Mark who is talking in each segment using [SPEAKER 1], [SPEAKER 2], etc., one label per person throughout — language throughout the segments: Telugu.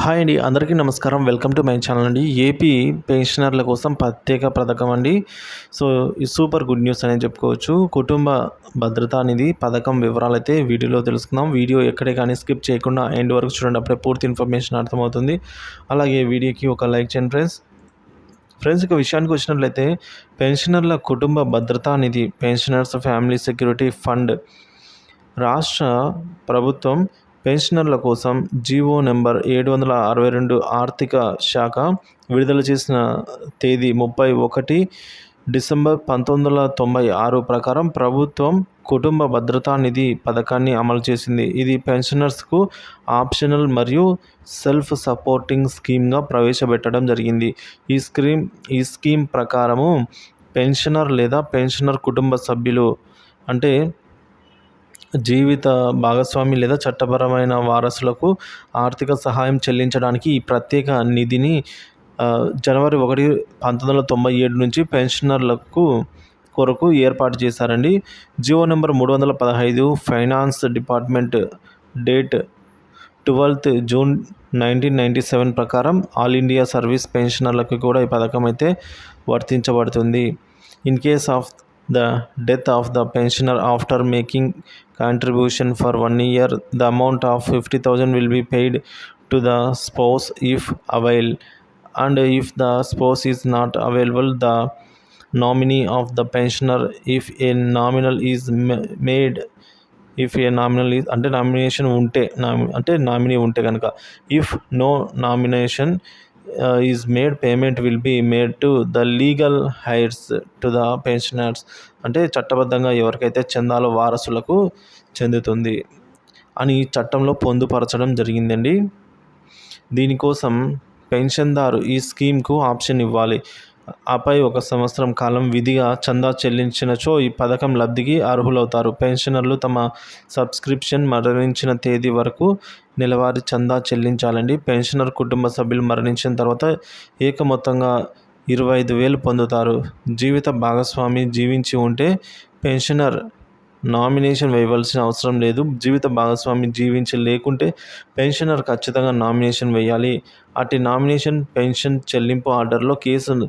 [SPEAKER 1] హాయ్ అండి అందరికీ నమస్కారం. వెల్కమ్ టు మై ఛానల్ అండి. ఏపీ పెన్షనర్ల కోసం ప్రత్యేక పథకం అండి. సో ఈ సూపర్ గుడ్ న్యూస్ అనేది చెప్పుకోవచ్చు. కుటుంబ భద్రత అనేది పథకం వివరాలు అయితే వీడియోలో తెలుసుకుందాం. వీడియో ఎక్కడే కానీ స్కిప్ చేయకుండా ఎండ్ వరకు చూడండి. అప్పుడే పూర్తి ఇన్ఫర్మేషన్ అర్థమవుతుంది. అలాగే వీడియోకి ఒక లైక్ చేయండి ఫ్రెండ్స్. ఫ్రెండ్స్ ఇక విషయానికి వచ్చినట్లయితే పెన్షనర్ల కుటుంబ భద్రతా నిధి పెన్షనర్స్ ఫ్యామిలీ సెక్యూరిటీ ఫండ్ రాష్ట్ర ప్రభుత్వం పెన్షనర్ల కోసం జీవో నెంబర్ ఏడు వందల అరవై రెండు ఆర్థిక శాఖ విడుదల చేసిన తేదీ ముప్పై ఒకటి డిసెంబర్ పంతొమ్మిది వందల తొంభై ఆరు ప్రకారం ప్రభుత్వం కుటుంబ భద్రతా నిధి పథకాన్ని అమలు చేసింది. ఇది పెన్షనర్స్కు ఆప్షనల్ మరియు సెల్ఫ్ సపోర్టింగ్ స్కీమ్గా ప్రవేశపెట్టడం జరిగింది. ఈ స్కీమ్ ఈ స్కీమ్ ప్రకారము పెన్షనర్ లేదా పెన్షనర్ కుటుంబ సభ్యులు అంటే జీవిత భాగస్వామి లేదా చట్టపరమైన వారసులకు ఆర్థిక సహాయం చెల్లించడానికి ఈ ప్రత్యేక నిధిని జనవరి ఒకటి పంతొమ్మిది వందల తొంభై ఏడు నుంచి పెన్షనర్లకు కొరకు ఏర్పాటు చేశారండి. జియో నెంబర్ మూడు వందల పదహైదు finance department date twelfth June nineteen ninety seven ప్రకారం ఆల్ ఇండియా సర్వీస్ పెన్షనర్లకు కూడా ఈ పథకం అయితే వర్తించబడుతుంది. In case of the death of the pensioner after making contribution for one year the amount of 50000 will be paid to the spouse if avail and if the spouse is not available the nominee of the pensioner if a nominal is made if a nominal అంటే నామినేషన్ ఉంటే నామి అంటే నామినీ ఉంటే కనుక if no nomination Is made payment will be made to the legal heirs to the pensioners అంటే చట్టబద్ధంగా ఎవరికైతే చందాలో వారసులకు చెందుతుంది అని చట్టంలో పొందుపరచడం జరిగిందండి. దీనికోసం పెన్షన్దారు ఈ స్కీమ్కు ఆప్షన్ ఇవ్వాలి. ఆపై ఒక సంవత్సరం కాలం విధిగా చందా చెల్లించినచో ఈ పథకం లబ్ధికి అర్హులవుతారు. పెన్షనర్లు తమ సబ్స్క్రిప్షన్ మరణించిన తేదీ వరకు నెలవారీ చందా చెల్లించాలండి. పెన్షనర్ కుటుంబ సభ్యులు మరణించిన తర్వాత ఏక మొత్తంగా ఇరవై ఐదు వేలు పొందుతారు. జీవిత భాగస్వామి జీవించి ఉంటే పెన్షనర్ నామినేషన్ వేయవలసిన అవసరం లేదు. జీవిత భాగస్వామి జీవించి లేకుంటే పెన్షనర్ ఖచ్చితంగా నామినేషన్ వేయాలి. అట్టి నామినేషన్ పెన్షన్ చెల్లింపు ఆర్డర్లో కేసు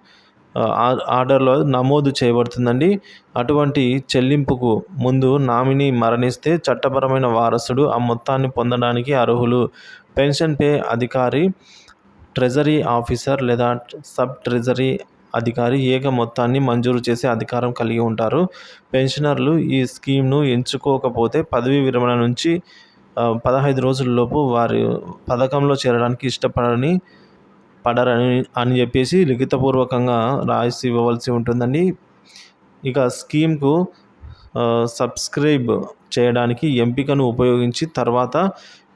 [SPEAKER 1] ఆర్డర్లో నమోదు చేయబడుతుందండి. అటువంటి చెల్లింపుకు ముందు నామినీ మరణిస్తే చట్టపరమైన వారసుడు ఆ మొత్తాన్ని పొందడానికి అర్హులు. పెన్షన్ పే అధికారి ట్రెజరీ ఆఫీసర్ లేదా సబ్ ట్రెజరీ అధికారి ఏక మొత్తాన్ని మంజూరు చేసే అధికారం కలిగి ఉంటారు. పెన్షనర్లు ఈ స్కీమ్ను ఎంచుకోకపోతే పదవీ విరమణ నుంచి పదహైదు రోజుల్లోపు వారి పథకంలో చేరడానికి ఇష్టపడని పడరని అని చెప్పేసి లిఖితపూర్వకంగా రాసి ఇవ్వవలసి ఉంటుందండి. ఇక స్కీమ్కు సబ్స్క్రైబ్ చేయడానికి ఎంపికను ఉపయోగించి తర్వాత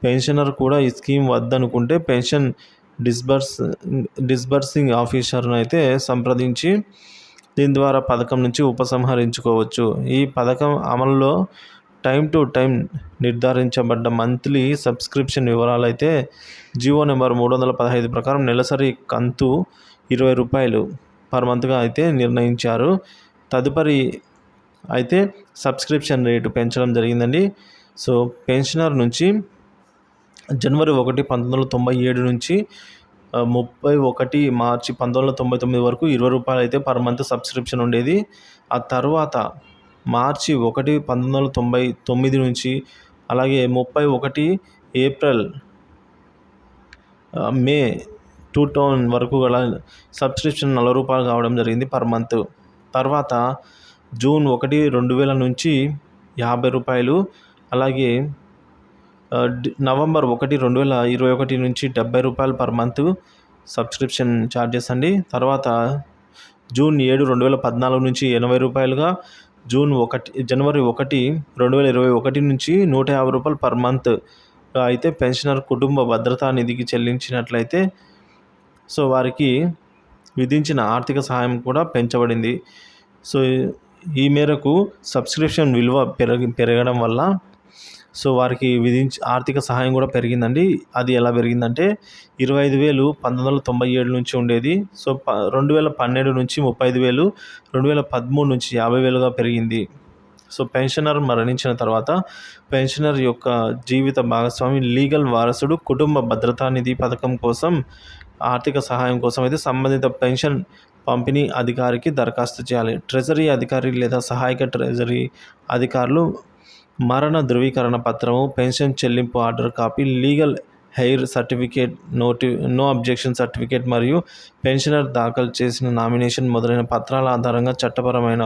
[SPEAKER 1] పెన్షనర్ కూడా ఈ స్కీమ్ వద్దనుకుంటే పెన్షన్ డిస్బర్స్ డిస్బర్సింగ్ ఆఫీసర్ను అయితే సంప్రదించి దీని ద్వారా పథకం నుంచి ఉపసంహరించుకోవచ్చు. ఈ పథకం అమల్లో టైం టు టైం నిర్ధారించబడ్డ మంత్లీ సబ్స్క్రిప్షన్ వివరాలు అయితే జియో నెంబర్ మూడు వందల పదహైదు ప్రకారం నెలసరి కంతు ఇరవై రూపాయలు పర్ మంత్గా అయితే నిర్ణయించారు. తదుపరి అయితే సబ్స్క్రిప్షన్ రేటు పెంచడం జరిగిందండి. సో పెన్షనర్ నుంచి జనవరి ఒకటి పంతొమ్మిది వందల తొంభై ఏడు నుంచి ముప్పై ఒకటి మార్చి పంతొమ్మిది వందల తొంభై తొమ్మిది వరకు ఇరవై రూపాయలు అయితే పర్ మంత్ సబ్స్క్రిప్షన్ ఉండేది. ఆ తర్వాత మార్చి ఒకటి పంతొమ్మిది వందల తొంభై తొమ్మిది నుంచి అలాగే ముప్పై ఒకటి ఏప్రిల్ మే టూ థౌజండ్ వరకు గల సబ్స్క్రిప్షన్ నలభై రూపాయలు కావడం జరిగింది పర్ మంత్. తర్వాత జూన్ ఒకటి రెండు వేల నుంచి యాభై రూపాయలు అలాగే నవంబర్ ఒకటి రెండు వేల ఇరవై ఒకటి నుంచి డెబ్బై రూపాయలు పర్ మంత్ సబ్స్క్రిప్షన్ ఛార్జెస్ అండి. తర్వాత జూన్ ఏడు రెండు వేల పద్నాలుగు నుంచి ఎనభై రూపాయలుగా జూన్ ఒకటి జనవరి ఒకటి రెండు వేల ఇరవై ఒకటి నుంచి నూట యాభై రూపాయలు పర్ మంత్ అయితే పెన్షనర్ కుటుంబ భద్రతా నిధికి చెల్లించినట్లయితే సో వారికి విధించిన ఆర్థిక సహాయం కూడా పెంచబడింది. సో ఈ మేరకు సబ్స్క్రిప్షన్ విలువ పెరగ పెరగడం వల్ల సో వారికి విధించి ఆర్థిక సహాయం కూడా పెరిగిందండి. అది ఎలా పెరిగిందంటే ఇరవై ఐదు వేలు పంతొమ్మిది వందల తొంభై ఏడు నుంచి ఉండేది. సో ప రెండు వేల పన్నెండు నుంచి ముప్పై ఐదు వేలు రెండు వేల పదమూడు నుంచి యాభై వేలుగా పెరిగింది. సో పెన్షనర్ మరణించిన తర్వాత పెన్షనర్ యొక్క జీవిత భాగస్వామి లీగల్ వారసుడు కుటుంబ భద్రతా నిధి పథకం కోసం ఆర్థిక సహాయం కోసం అయితే సంబంధిత పెన్షన్ పంపిణీ అధికారికి దరఖాస్తు చేయాలి. ట్రెజరీ అధికారి లేదా సహాయక ట్రెజరీ అధికారులు మరణ ధృవీకరణ పత్రము పెన్షన్ చెల్లింపు order copy legal heir certificate నోటి నో అబ్జెక్షన్ సర్టిఫికేట్ మరియు పెన్షనర్ దాఖలు చేసిన నామినేషన్ మొదలైన పత్రాల ఆధారంగా చట్టపరమైన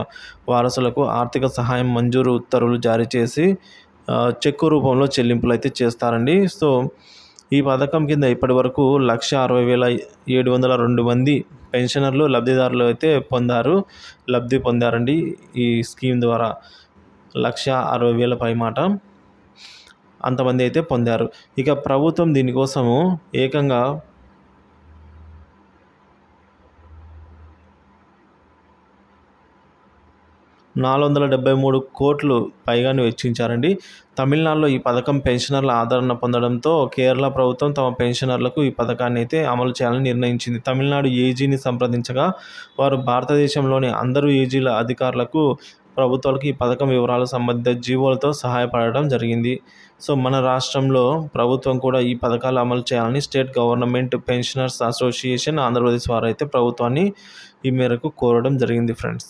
[SPEAKER 1] వారసులకు ఆర్థిక సహాయం మంజూరు ఉత్తర్వులు జారీ చేసి చెక్కు రూపంలో చెల్లింపులు అయితే చేస్తారండి. సో ఈ పథకం కింద ఇప్పటి వరకు లక్ష అరవై వేల ఏడు వందల రెండు మంది పెన్షనర్లు లబ్ధిదారులు అయితే పొందారు లబ్ధి పొందారండి ఈ స్కీమ్ ద్వారా. లక్ష అరవై వేల పైమాట అంతమంది అయితే పొందారు. ఇక ప్రభుత్వం దీనికోసము ఏకంగా నాలుగు వందల డెబ్బై మూడు కోట్లు పైగానే వెచ్చించారండి. తమిళనాడులో ఈ పథకం పెన్షనర్ల ఆదరణ పొందడంతో కేరళ ప్రభుత్వం తమ పెన్షనర్లకు ఈ పథకాన్ని అయితే అమలు చేయాలని నిర్ణయించింది. తమిళనాడు ఏజీని సంప్రదించగా వారు భారతదేశంలోని అందరూ ఏజీల అధికారులకు ప్రభుత్వాలకు ఈ పథకం వివరాలు సంబంధిత జీవోలతో సహాయపడటం జరిగింది. సో మన రాష్ట్రంలో ప్రభుత్వం కూడా ఈ పథకాలు అమలు చేయాలని state government pensioners association Andhra Pradesh వారు అయితే ప్రభుత్వాన్ని ఈ మేరకు కోరడం జరిగింది ఫ్రెండ్స్.